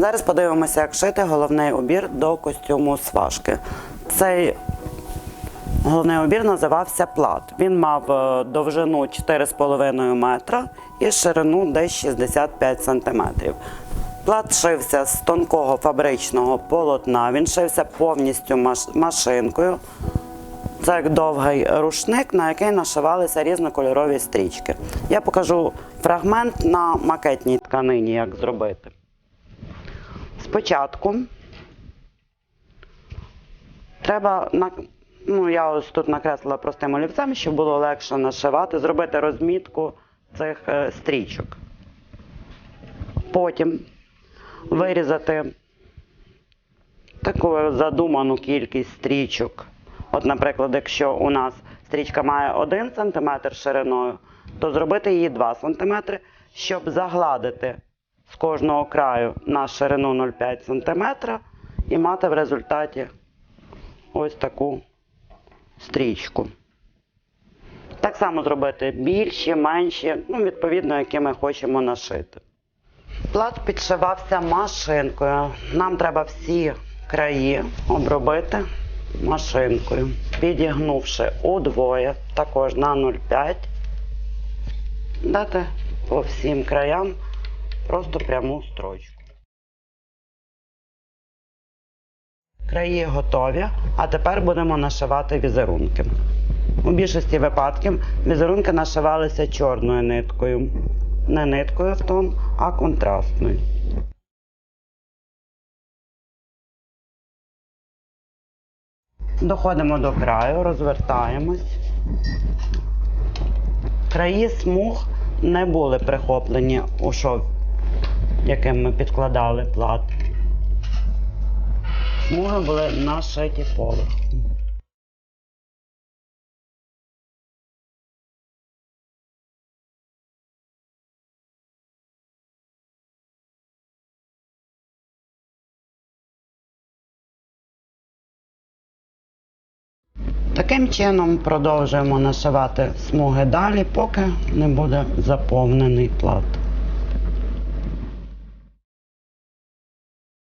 Зараз подивимося, як шити головний убір до костюму сважки. Цей головний убір називався плат. Він мав е, довжину 4,5 метра і ширину десь 65 сантиметрів. Плат шився з тонкого фабричного полотна. Він шився повністю машинкою. Це як довгий рушник, на який нашивалися різнокольорові стрічки. Я покажу фрагмент на макетній тканині, як зробити. Спочатку треба ну я ось тут накреслила простим олівцем, щоб було легше нашивати, зробити розмітку цих е, стрічок. Потім вирізати таку задуману кількість стрічок. От, наприклад, якщо у нас стрічка має 1 см шириною, то зробити її 2 см, щоб загладити з кожного краю на ширину 0,5 см і мати в результаті ось таку стрічку. Так само зробити більші, менші, ну, відповідно, які ми хочемо нашити. Плат підшивався машинкою. Нам треба всі краї обробити машинкою, підігнувши удвоє, також на 0,5. Дати по всім краям просто пряму строчку. Краї готові, а тепер будемо нашивати візерунки. У більшості випадків візерунки нашивалися чорною ниткою. Не ниткою в тон, а контрастною. Доходимо до краю, розвертаємось. Краї смуг не були прихоплені у шов, яким ми підкладали плат. Смуги були нашиті поверхом. Таким чином продовжуємо нашивати смуги далі, поки не буде заповнений плат.